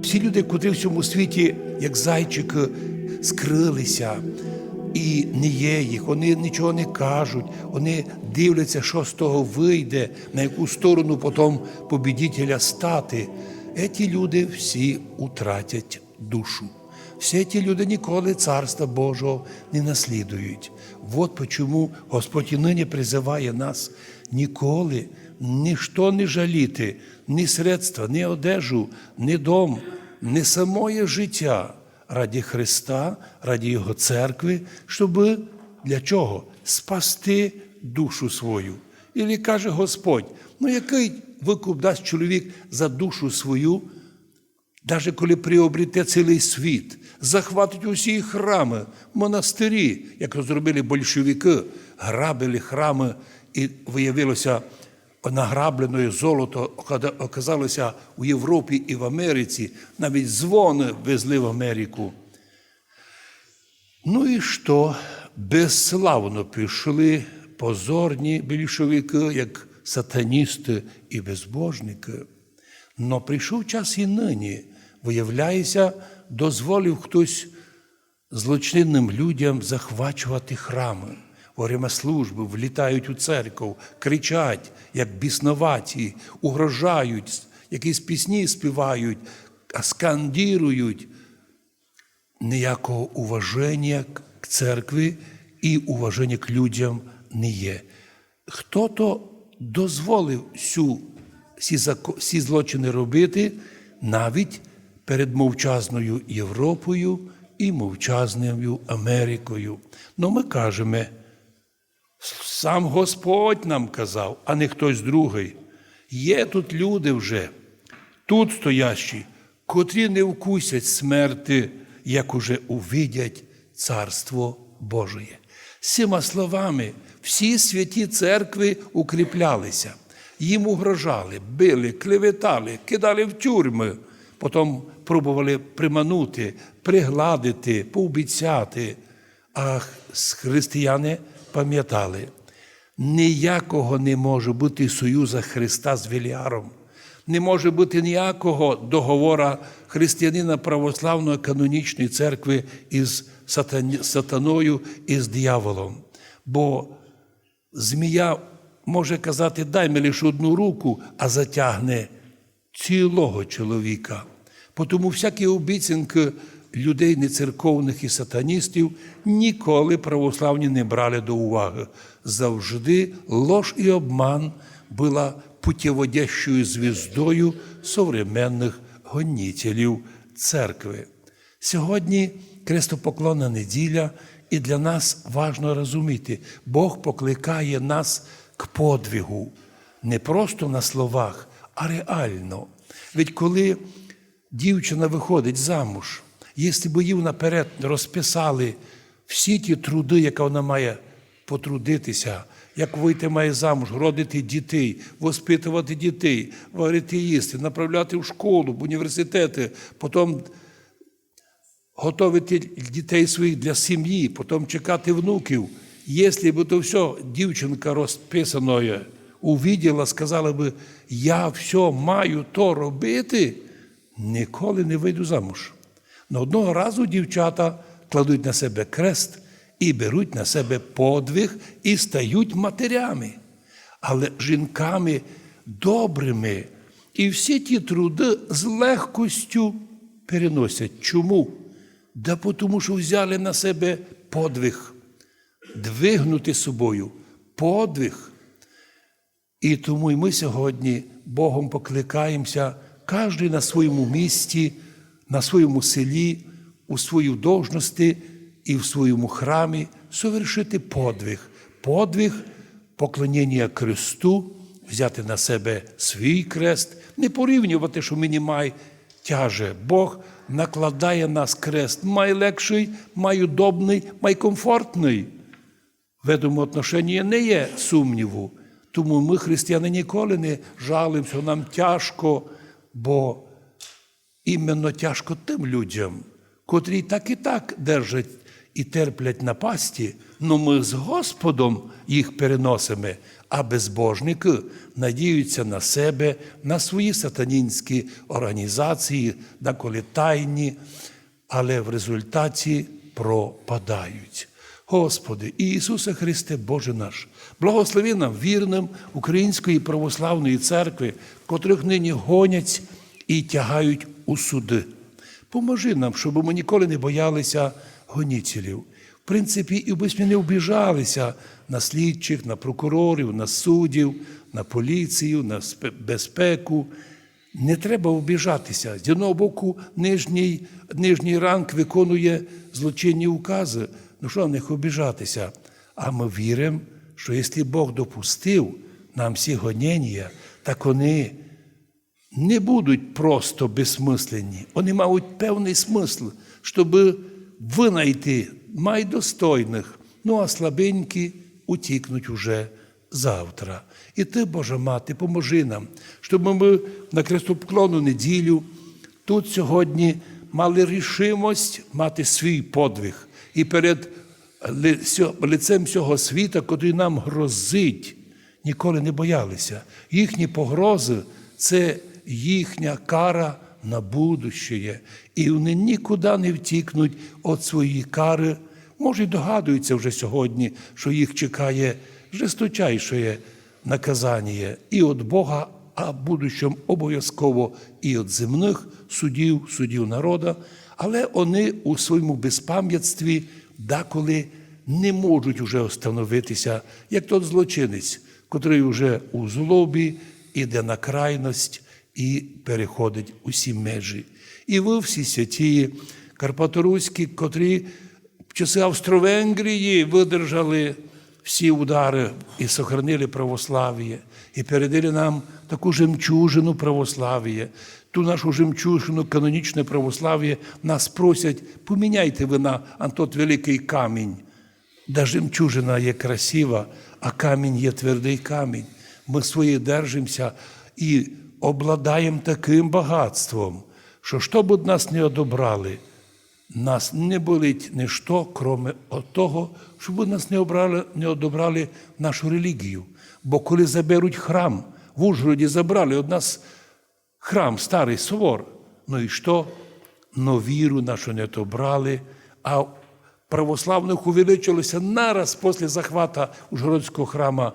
Всі люди, котрі в цьому світі, як зайчики, скрилися, і не є їх, вони нічого не кажуть, вони дивляться, що з того вийде, на яку сторону потім побідітеля стати. Еті люди всі утратять душу. Всі ті люди ніколи Царства Божого не наслідують. От почому Господь і нині призиває нас ніколи ніщо не жаліти, ні средства, ні одежу, ні дом, ні самоє життя раді Христа, раді Його церкви, щоб для чого? Спасти душу свою. І каже Господь: ну який викуп дасть чоловік за душу свою? Навіть коли приобрете цілий світ, захватить усі храми, монастирі, як то зробили большевики, грабили храми, і виявилося награблене золото оказалося у Європі і в Америці, навіть дзвони везли в Америку. Ну і що? Безславно пішли позорні більшовики, як сатаністи і безбожники. Но прийшов час і нині, виявляється, дозволив хтось злочинним людям захвачувати храми. Во время служби влітають у церкву, кричать, як біснуваті, угрожають, якісь пісні співають, скандірують. Ніякого уваження к церкві і уваження к людям не є. Хто то дозволив зако- всі злочини робити навіть перед мовчазною Європою і мовчазною Америкою. Ну, ми кажемо, сам Господь нам казав, а не хтось другий. Є тут люди вже, тут стоящі, котрі не вкусять смерти, як уже увидять Царство Божє. Цими словами всі святі церкви укріплялися, їм угрожали, били, клеветали, кидали в тюрми, потім пробували приманути, пригладити, пообіцяти. А християни пам'ятали, ніякого не може бути союза Христа з Веліаром. Не може бути ніякого договора християнина православної канонічної церкви із сатаною і з дияволом. Бо змія може казати, дай мені лише одну руку, а затягне цілого чоловіка. Тому всякі обіцянки людей нецерковних і сатаністів ніколи православні не брали до уваги. Завжди лож і обман була путєводящою звіздою современних гонітелів церкви. Сьогодні крестопоклонна неділя, і для нас важно розуміти, Бог покликає нас к подвигу, не просто на словах, а реально. Ведь коли дівчина виходить замуж, якщо б їй наперед розписали всі ті труди, які вона має потрудитися, як вийти має замуж, родити дітей, воспитувати дітей, варити їсти, направляти в школу, в університети, потім готувати дітей своїх для сім'ї, потім чекати внуків. Якщо б то все дівчинка розписаною увиділа, сказала би, я все маю то робити, ніколи не вийду замуж. Но одного разу дівчата кладуть на себе крест і беруть на себе подвиг і стають матерями, але жінками добрими. І всі ті труди з легкостю переносять. Чому? Да тому що взяли на себе подвиг, двигнути собою, подвиг. І тому і ми сьогодні Богом покликаємося, кожен на своєму місці, на своєму селі, у своїй должності і в своєму храмі совершити подвиг, подвиг поклоніння Христу, взяти на себе свій крест, не порівнювати, що мені май тяже. Бог накладає нас крест, май легший, май удобний, май комфортний. В цьому отношенні не є сумніву. Тому ми, християни, ніколи не жалимося, нам тяжко, бо іменно тяжко тим людям, котрі так і так держать і терплять напасті, но ми з Господом їх переносимо, а безбожники надіються на себе, на свої сатанінські організації, деколи тайні, але в результаті пропадають. Господи, Ісусе Христе, Боже наш, благослови нам вірним Української православної церкви, котрих нині гонять і тягають у суди. Поможи нам, щоб ми ніколи не боялися гоніцілів. В принципі, і би ми не обіжалися на слідчих, на прокурорів, на суддів, на поліцію, на безпеку. Не треба обіжатися. З одного боку, нижній, нижній ранг виконує злочинні укази. Ну що них обіжатися? А ми віримо, що якщо Бог допустив нам всі гонення, так вони не будуть просто безсмисленні. Вони мають певний смисл, щоб винайти майдостойних, ну а слабенькі утікнуть уже завтра. І ти, Божа мати, поможи нам, щоб ми на крестопклонну неділю тут сьогодні мали рішимость мати свій подвиг і перед лицем цього світа, котрий нам грозить, ніколи не боялися. Їхні погрози це їхня кара на будущее. І вони нікуди не втікнуть від своєї кари. Може, догадуються вже сьогодні, що їх чекає жесточайше наказання і від Бога, а в будущому обов'язково і від земних судів, судів народа. Але вони у своєму безпам'ятстві деколи не можуть уже остановитися, як тот злочинець, котрий вже у злобі іде на крайність і переходить усі межі. І ви всі святі Карпаторуські, котрі в часи Австро-Венгрії видержали всі удари і сохранили православ'я, і передали нам таку жемчужину православ'я, ту нашу жемчужину, канонічне православ'я, нас просять, поміняйте ви на антот великий камінь. Да жемчужина є красива, а камінь є твердий камінь. Ми своє держимося і обладаємо таким багатством, що що б од нас не одобрали, нас не болить ніщо, кроме того, щоб нас не обрали, не одобрали нашу релігію. Бо коли заберуть храм, в Ужгороді забрали од нас храм, старий собор. Ну і що? Но віру нашу не отобрали, а православних увеличилося нараз після захвата Ужгородського храма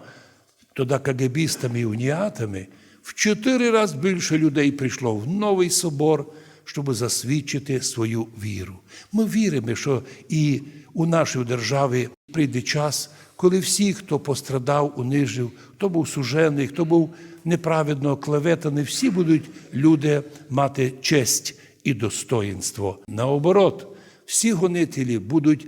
тоді кагебістами і уніатами, в чотири рази більше людей прийшло в новий собор, щоб засвідчити свою віру. Ми віримо, що і у нашій державі прийде час, коли всі, хто пострадав, унижив, хто був сужений, хто був неправедно клеветаний, всі будуть люди мати честь і достоїнство. Наоборот, всі гонителі будуть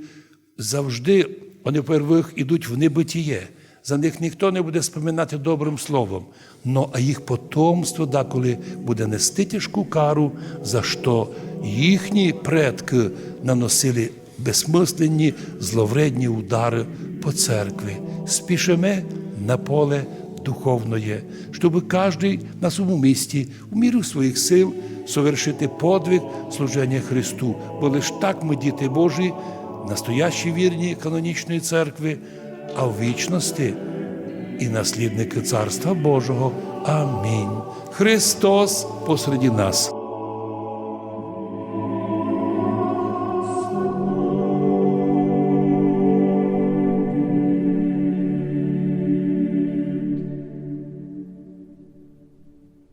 завжди, вони первих ідуть в небитіє. За них ніхто не буде споминати добрим словом. Но а їх потомство деколи буде нести тяжку кару, за що їхні предки наносили безсмисленні зловредні удари по церкві. Спішимо на поле духовне, щоб кожен на своєму місці, у міру своїх сил, совершити подвиг служення Христу. Бо лиш так ми, діти Божі, настоящі вірні канонічної церкви, а в вічності і наслідники Царства Божого. Амінь. Христос посеред нас.